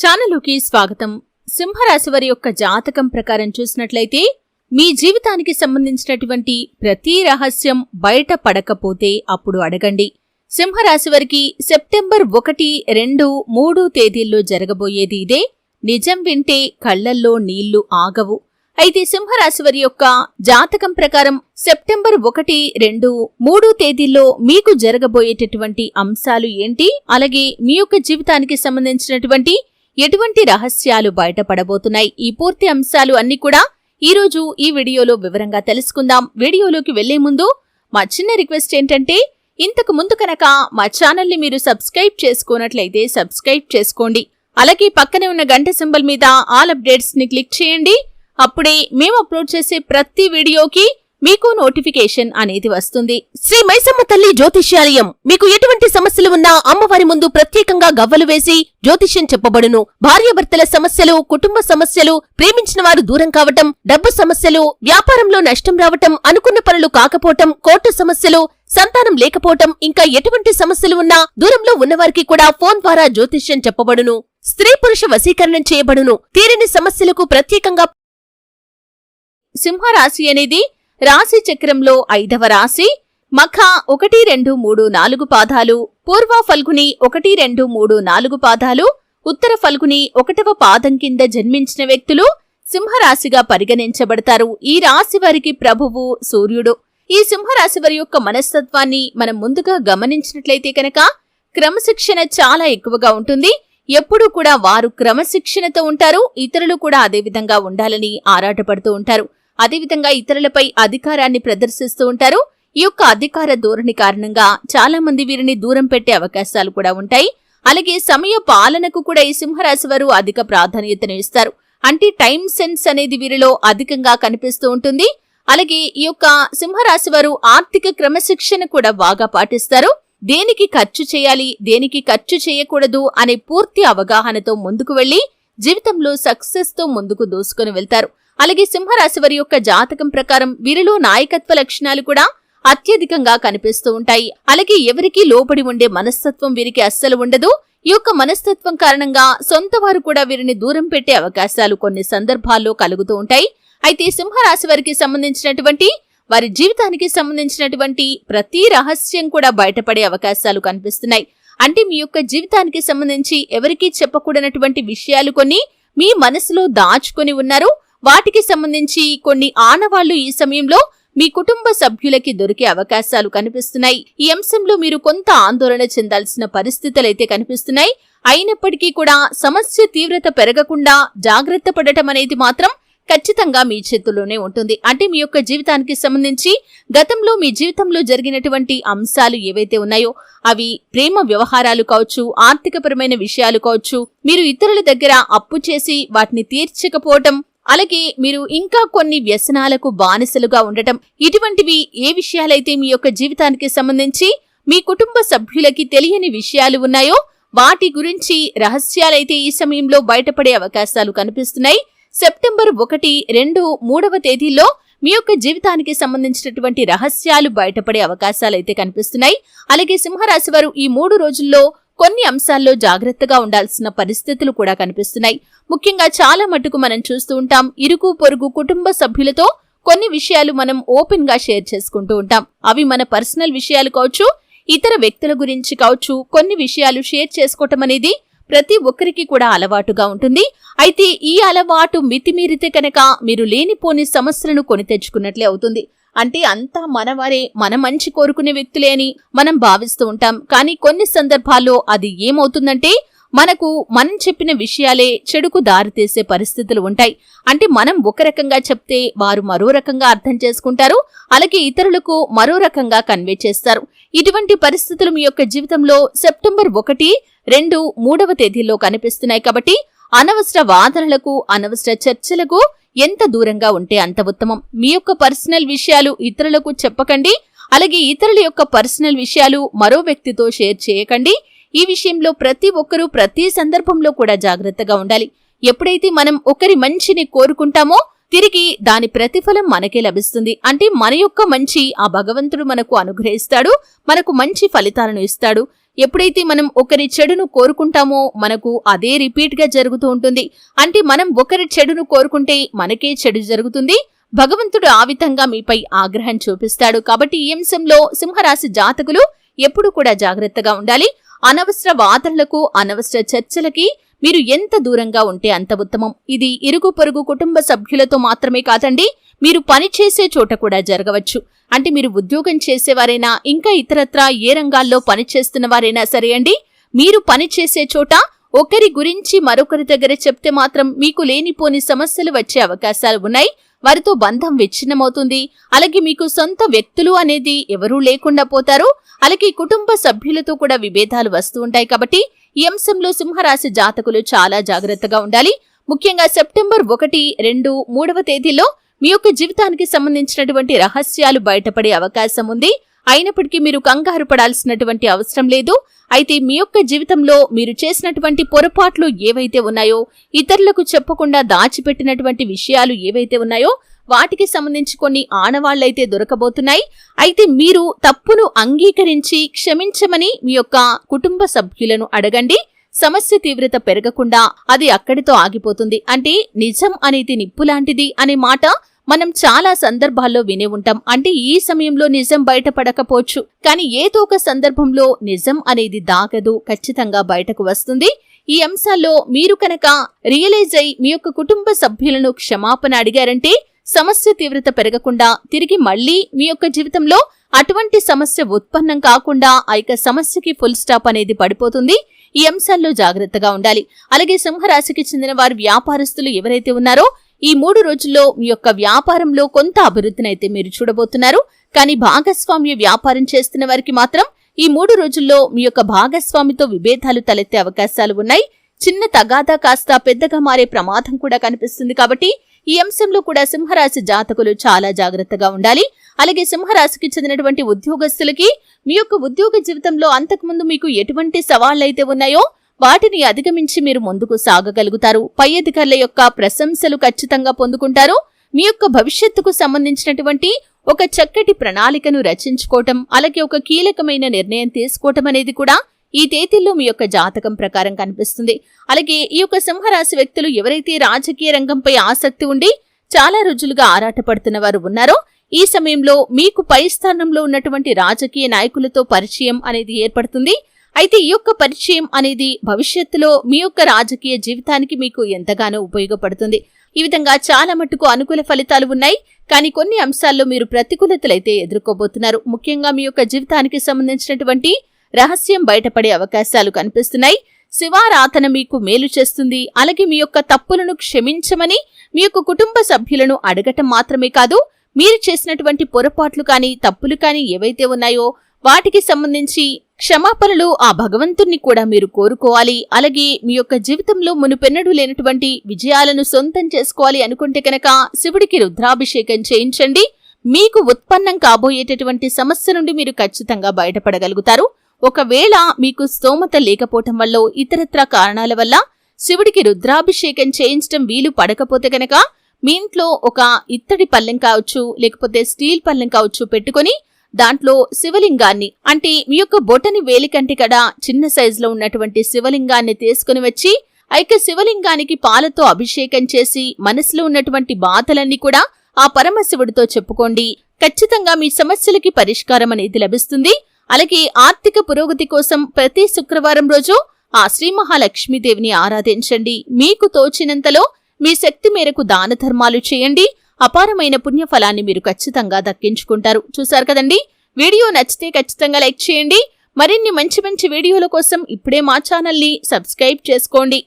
ఛానలుకి స్వాగతం. సింహరాశి వారి యొక్క జాతకం ప్రకారం చూసినట్లయితే మీ జీవితానికి సంబంధించినటువంటి ప్రతి రహస్యం బయట పడకపోతే అప్పుడు అడగండి. సింహరాశి వారికి సెప్టెంబర్ ఒకటి రెండు మూడు తేదీల్లో జరగబోయేది ఇదే. నిజం వింటే కళ్ళల్లో నీళ్ళు ఆగవు. అయితే సింహరాశి వారి యొక్క జాతకం ప్రకారం సెప్టెంబర్ ఒకటి రెండు మూడు తేదీల్లో మీకు జరగబోయేటటువంటి అంశాలు ఏంటి? అలాగే మీ యొక్క జీవితానికి సంబంధించినటువంటి ఎటువంటి రహస్యాలు బయటపడబోతున్నాయి? ఈ పూర్తి అంశాలు అన్ని కూడా ఈ రోజు ఈ వీడియోలో వివరంగా తెలుసుకుందాం. వీడియోలోకి వెళ్ళే ముందు మా చిన్న రిక్వెస్ట్ ఏంటంటే ఇంతకు ముందు కనుక మా ఛానల్ని మీరు సబ్స్క్రైబ్ చేసుకోనట్లయితే సబ్స్క్రైబ్ చేసుకోండి. అలాగే పక్కనే ఉన్న గంట సింబల్ మీద ఆల్ అప్డేట్స్ని క్లిక్ చేయండి. అప్పుడే మేము అప్లోడ్ చేసే ప్రతి వీడియోకి మీకు నోటిఫికేషన్ అనేది వస్తుంది. శ్రీ మైసమ్మ తల్లి జ్యోతిష్యాలయం మీకు ఎటువంటి సమస్యలు ఉన్నా అమ్మవారి ముందు ప్రత్యేకంగా గవ్వలు వేసి జ్యోతిష్యం చెప్పబడును. భార్యాభర్తల సమస్యలు కుటుంబ సమస్యలు ప్రేమించిన వారు దూరం కావటం డబ్బు సమస్యలు వ్యాపారంలో నష్టం రావటం అనుకున్న పనులు కాకపోవటం కోర్టు సమస్యలు సంతానం లేకపోవటం ఇంకా ఎటువంటి సమస్యలు ఉన్నా దూరంలో ఉన్నవారికి కూడా ఫోన్ ద్వారా జ్యోతిష్యం చెప్పబడును. స్త్రీ పురుష వశీకరణం చేయబడును. తీరని సమస్యలకు ప్రత్యేకంగా సింహరాశి అనేది రాశి చక్రంలో ఐదవ రాశి మఖ ఒకటి రెండు మూడు నాలుగు పాదాలు పూర్వ ఫల్గుని ఒకటి రెండు మూడు నాలుగు పాదాలు ఉత్తర ఫల్గుని ఒకటవ పాదం కింద జన్మించిన వ్యక్తులు సింహరాశిగా పరిగణించబడతారు. ఈ రాశి వారికి ప్రభువు సూర్యుడు. ఈ సింహరాశి వారి యొక్క మనస్తత్వాన్ని మనం ముందుగా గమనించినట్లయితే కనుక క్రమశిక్షణ చాలా ఎక్కువగా ఉంటుంది. ఎప్పుడూ కూడా వారు క్రమశిక్షణతో ఉంటారు. ఇతరులు కూడా అదే విధంగా ఉండాలని ఆరాటపడుతూ ఉంటారు. అదేవిధంగా ఇతరులపై అధికారాన్ని ప్రదర్శిస్తూ ఉంటారు. ఈ యొక్క అధికార ధోరణి కారణంగా చాలా మంది వీరిని దూరం పెట్టే అవకాశాలు కూడా ఉంటాయి. అలాగే సమయ పాలనకు కూడా ఈ సింహరాశి వారు అధిక ప్రాధాన్యతను ఇస్తారు. అంటే టైం సెన్స్ అనేది వీరిలో అధికంగా కనిపిస్తూ ఉంటుంది. అలాగే ఈ యొక్క సింహరాశి వారు ఆర్థిక క్రమశిక్షణ కూడా బాగా పాటిస్తారు. దేనికి ఖర్చు చేయాలి దేనికి ఖర్చు చేయకూడదు అనే పూర్తి అవగాహనతో ముందుకు వెళ్ళి జీవితంలో సక్సెస్తో ముందుకు దూసుకుని వెళ్తారు. అలాగే సింహరాశి వారి యొక్క జాతకం ప్రకారం వీరిలో నాయకత్వ లక్షణాలు కూడా అత్యధికంగా కనిపిస్తూ ఉంటాయి. అలాగే ఎవరికీ లోబడి ఉండే మనస్తత్వం వీరికి అస్సలు ఉండదు. ఈ యొక్క మనస్తత్వం కారణంగా సొంత వారు కూడా వీరిని దూరం పెట్టే అవకాశాలు కొన్ని సందర్భాల్లో కలుగుతూ ఉంటాయి. అయితే సింహరాశి వారికి సంబంధించినటువంటి వారి జీవితానికి సంబంధించినటువంటి ప్రతి రహస్యం కూడా బయటపడే అవకాశాలు కనిపిస్తున్నాయి. అంటే మీ యొక్క జీవితానికి సంబంధించి ఎవరికీ చెప్పకూడనటువంటి విషయాలు కొన్ని మీ మనసులో దాచుకొని ఉన్నారు. వాటికి సంబంధించి కొన్ని ఆనవాళ్ళు ఈ సమయంలో మీ కుటుంబ సభ్యులకి దొరికే అవకాశాలు కనిపిస్తున్నాయి. ఈ అంశంలో మీరు కొంత ఆందోళన చెందాల్సిన పరిస్థితులైతే కనిపిస్తున్నాయి. అయినప్పటికీ కూడా సమస్య తీవ్రత పెరగకుండా జాగ్రత్త పడటం అనేది మాత్రం ఖచ్చితంగా మీ చేతుల్లోనే ఉంటుంది. అంటే మీ యొక్క జీవితానికి సంబంధించి గతంలో మీ జీవితంలో జరిగినటువంటి అంశాలు ఏవైతే ఉన్నాయో అవి ప్రేమ వ్యవహారాలు కావచ్చు ఆర్థికపరమైన విషయాలు కావచ్చు మీరు ఇతరుల దగ్గర అప్పు చేసి వాటిని తీర్చకపోవటం అలాగే మీరు ఇంకా కొన్ని వ్యసనాలకు బానిసలుగా ఉండటం ఇటువంటివి ఏ విషయాలైతే మీ యొక్క జీవితానికి సంబంధించి మీ కుటుంబ సభ్యులకి తెలియని విషయాలు ఉన్నాయో వాటి గురించి రహస్యాలైతే ఈ సమయంలో బయటపడే అవకాశాలు కనిపిస్తున్నాయి. సెప్టెంబర్ ఒకటి రెండు మూడవ తేదీల్లో మీ యొక్క జీవితానికి సంబంధించినటువంటి రహస్యాలు బయటపడే అవకాశాలు అయితే కనిపిస్తున్నాయి. అలాగే సింహరాశి వారు ఈ మూడు రోజుల్లో కొన్ని అంశాల్లో జాగ్రత్తగా ఉండాల్సిన పరిస్థితులు కూడా కనిపిస్తున్నాయి. ముఖ్యంగా చాలా మటుకు మనం చూస్తూ ఉంటాం. ఇరుకు పొరుగు కుటుంబ సభ్యులతో కొన్ని విషయాలు మనం ఓపెన్గా షేర్ చేసుకుంటూ ఉంటాం. అవి మన పర్సనల్ విషయాలు కావచ్చు ఇతర వ్యక్తుల గురించి కావచ్చు కొన్ని విషయాలు షేర్ చేసుకోవటం అనేది ప్రతి ఒక్కరికి కూడా అలవాటుగా ఉంటుంది. అయితే ఈ అలవాటు మితిమీరితే కనుక మీరు లేనిపోని సమస్యలను కొని తెచ్చుకున్నట్లే అవుతుంది. అంటే అంతా మనవారే మన మంచి కోరుకునే వ్యక్తులే అని మనం భావిస్తూ ఉంటాం. కానీ కొన్ని సందర్భాల్లో అది ఏమవుతుందంటే మనకు మనం చెప్పిన విషయాలే చెడుకు దారితీసే పరిస్థితులు ఉంటాయి. అంటే మనం ఒక రకంగా చెప్తే వారు మరో రకంగా అర్థం చేసుకుంటారు అలాగే ఇతరులకు మరో రకంగా కన్వే చేస్తారు. ఇటువంటి పరిస్థితులు మీ యొక్క జీవితంలో సెప్టెంబర్ ఒకటి రెండు మూడవ తేదీల్లో కనిపిస్తున్నాయి కాబట్టి అనవసర వాదనలకు అనవసర చర్చలకు ఎంత దూరంగా ఉంటే అంత ఉత్తమం. మీ యొక్క పర్సనల్ విషయాలు ఇతరులకు చెప్పకండి. అలాగే ఇతరుల యొక్క పర్సనల్ విషయాలు మరో వ్యక్తితో షేర్ చేయకండి. ఈ విషయంలో ప్రతి ఒక్కరూ ప్రతి సందర్భంలో కూడా జాగ్రత్తగా ఉండాలి. ఎప్పుడైతే మనం ఒకరి మంచిని కోరుకుంటామో తిరిగి దాని ప్రతిఫలం మనకే లభిస్తుంది. అంటే మన యొక్క మంచి ఆ భగవంతుడు మనకు అనుగ్రహిస్తాడు మనకు మంచి ఫలితాలను ఇస్తాడు. ఎప్పుడైతే మనం ఒకరి చెడును కోరుకుంటామో మనకు అదే రిపీట్గా జరుగుతూ ఉంటుంది. అంటే మనం ఒకరి చెడును కోరుకుంటే మనకే చెడు జరుగుతుంది. భగవంతుడు ఆ విధంగా మీపై ఆగ్రహం చూపిస్తాడు. కాబట్టి ఈ అంశంలో సింహరాశి జాతకులు ఎప్పుడు కూడా జాగ్రత్తగా ఉండాలి. అనవసర వాదనలకు అనవసర చర్చలకి మీరు ఎంత దూరంగా ఉంటే అంత ఉత్తమం. ఇది ఇరుగు పొరుగు కుటుంబ సభ్యులతో మాత్రమే కాదండి మీరు పని చేసే చోట కూడా జరగవచ్చు. అంటే మీరు ఉద్యోగం చేసేవారైనా ఇంకా ఇతరత్రా ఏ రంగాల్లో పనిచేస్తున్న వారైనా సరే అండి మీరు పని చేసే చోట ఒకరి గురించి మరొకరి దగ్గర చెప్తే మాత్రం మీకు లేనిపోని సమస్యలు వచ్చే అవకాశాలు ఉన్నాయి. వారితో బంధం విచ్ఛిన్నమవుతుంది. అలాగే మీకు సొంత వ్యక్తులు అనేది ఎవరూ లేకుండా పోతారు. అలాగే కుటుంబ సభ్యులతో కూడా విభేదాలు వస్తూ ఉంటాయి కాబట్టి ఈ అంశంలో సింహరాశి జాతకులు చాలా జాగ్రత్తగా ఉండాలి. ముఖ్యంగా సెప్టెంబర్ ఒకటి రెండు మూడవ తేదీలో మీ యొక్క జీవితానికి సంబంధించినటువంటి రహస్యాలు బయటపడే అవకాశం ఉంది. అయినప్పటికీ మీరు కంగారు పడాల్సినటువంటి అవసరం లేదు. అయితే మీ యొక్క జీవితంలో మీరు చేసినటువంటి పొరపాట్లు ఏవైతే ఉన్నాయో ఇతరులకు చెప్పకుండా దాచిపెట్టినటువంటి విషయాలు ఏవైతే ఉన్నాయో వాటికి సంబంధించి కొన్ని ఆనవాళ్ళైతే దొరకబోతున్నాయి. అయితే మీరు తప్పును అంగీకరించి క్షమించమని మీ యొక్క కుటుంబ సభ్యులను అడగండి. సమస్య తీవ్రత పెరగకుండా అది అక్కడితో ఆగిపోతుంది. అంటే నిజం అనేది నిప్పులాంటిది అనే మాట మనం చాలా సందర్భాల్లో వినే ఉంటాం. అంటే ఈ సమయంలో నిజం బయటపడకపోవచ్చు. కానీ ఏదో ఒక సందర్భంలో నిజం అనేది దాగదు ఖచ్చితంగా బయటకు వస్తుంది. ఈ అంశాల్లో మీరు కనుక రియలైజ్ అయి మీ యొక్క కుటుంబ సభ్యులను క్షమాపణ అడిగారంటే సమస్య తీవ్రత పెరగకుండా తిరిగి మళ్ళీ మీ యొక్క జీవితంలో అటువంటి సమస్య ఉత్పన్నం కాకుండా ఆ యొక్క సమస్యకి ఫుల్ స్టాప్ అనేది పడిపోతుంది. ఈ అంశాల్లో జాగ్రత్తగా ఉండాలి. అలాగే సింహరాశికి చెందిన వారు వ్యాపారస్తులు ఎవరైతే ఉన్నారో ఈ మూడు రోజుల్లో మీ యొక్క వ్యాపారంలో కొంత అభివృద్ధినైతే మీరు చూడబోతున్నారు. కానీ భాగస్వామ్య వ్యాపారం చేస్తున్న వారికి మాత్రం ఈ మూడు రోజుల్లో మీ యొక్క భాగస్వామితో విభేదాలు తలెత్తే అవకాశాలు ఉన్నాయి. చిన్న తగాదా కాస్త పెద్దగా మారే ప్రమాదం కూడా కనిపిస్తుంది కాబట్టి ఈ అంశంలో కూడా సింహరాశి జాతకులు చాలా జాగ్రత్తగా ఉండాలి. అలాగే సింహరాశికి చెందినటువంటి ఉద్యోగస్తులకి మీ యొక్క ఉద్యోగ జీవితంలో అంతకుముందు మీకు ఎటువంటి సవాళ్ళైతే ఉన్నాయో వాటిని అధిగమించి మీరు ముందుకు సాగగలుగుతారు. పై అధికారుల యొక్క ప్రశంసలు ఖచ్చితంగా పొందుకుంటారు. మీ యొక్క భవిష్యత్తుకు సంబంధించినటువంటి ఒక చక్కటి ప్రణాళికను రచించుకోవటం అలాగే ఒక కీలకమైన నిర్ణయం తీసుకోవటం అనేది కూడా ఈ తేదీల్లో మీ యొక్క జాతకం ప్రకారం కనిపిస్తుంది. అలాగే ఈ యొక్క సింహరాశి వ్యక్తులు ఎవరైతే రాజకీయ రంగంపై ఆసక్తి ఉండి చాలా రోజులుగా ఆరాటపడుతున్న వారు ఉన్నారో ఈ సమయంలో మీకు పై స్థానంలో ఉన్నటువంటి రాజకీయ నాయకులతో పరిచయం అనేది ఏర్పడుతుంది. అయితే ఈ యొక్క పరిచయం అనేది భవిష్యత్తులో మీ యొక్క రాజకీయ జీవితానికి మీకు ఎంతగానో ఉపయోగపడుతుంది. ఈ విధంగా చాలా మట్టుకు అనుకూల ఫలితాలు ఉన్నాయి. కానీ కొన్ని అంశాల్లో మీరు ప్రతికూలతలైతే ఎదుర్కోబోతున్నారు. ముఖ్యంగా మీ యొక్క జీవితానికి సంబంధించినటువంటి రహస్యం బయటపడే అవకాశాలు కనిపిస్తున్నాయి. శివారాధన మీకు మేలు చేస్తుంది. అలాగే మీ యొక్క తప్పులను క్షమించమని మీ యొక్క కుటుంబ సభ్యులను అడగటం మాత్రమే కాదు మీరు చేసినటువంటి పొరపాట్లు కానీ తప్పులు కానీ ఏవైతే ఉన్నాయో వాటికి సంబంధించి క్షమాపణలు ఆ భగవంతుణ్ణి కూడా మీరు కోరుకోవాలి. అలాగే మీ యొక్క జీవితంలో మునుపెన్నడు లేనటువంటి విజయాలను సొంతం చేసుకోవాలి అనుకుంటే కనుక శివుడికి రుద్రాభిషేకం చేయించండి. మీకు ఉత్పన్నం కాబోయేటటువంటి సమస్య నుండి మీరు ఖచ్చితంగా బయటపడగలుగుతారు. ఒకవేళ మీకు స్తోమత లేకపోవటం వల్ల ఇతరత్ర కారణాల వల్ల శివుడికి రుద్రాభిషేకం చేయించడం వీలు పడకపోతే గనక మీ ఇంట్లో ఒక ఇత్తడి పల్లెం కావచ్చు లేకపోతే స్టీల్ పల్లెం కావచ్చు పెట్టుకొని దాంట్లో శివలింగాన్ని అంటే మీ యొక్క బొటని వేలి కంటే కడా చిన్న సైజులో ఉన్నటువంటి శివలింగాన్ని తీసుకుని వచ్చి ఆ యొక్క శివలింగానికి పాలతో అభిషేకం చేసి మనసులో ఉన్నటువంటి బాధలన్నీ కూడా ఆ పరమశివుడితో చెప్పుకోండి. ఖచ్చితంగా మీ సమస్యలకి పరిష్కారం అనేది లభిస్తుంది. అలాగే ఆర్థిక పురోగతి కోసం ప్రతి శుక్రవారం రోజు ఆ శ్రీ మహాలక్ష్మీదేవిని ఆరాధించండి. మీకు తోచినంతలో మీ శక్తి మేరకు దాన ధర్మాలు చేయండి. అపారమైన పుణ్యఫలాన్ని మీరు ఖచ్చితంగా దక్కించుకుంటారు. చూశారు కదండి? వీడియో నచ్చితే ఖచ్చితంగా లైక్ చేయండి. మరిన్ని మంచి మంచి వీడియోల కోసం ఇప్పుడే మా ఛానల్ని సబ్స్క్రైబ్ చేసుకోండి.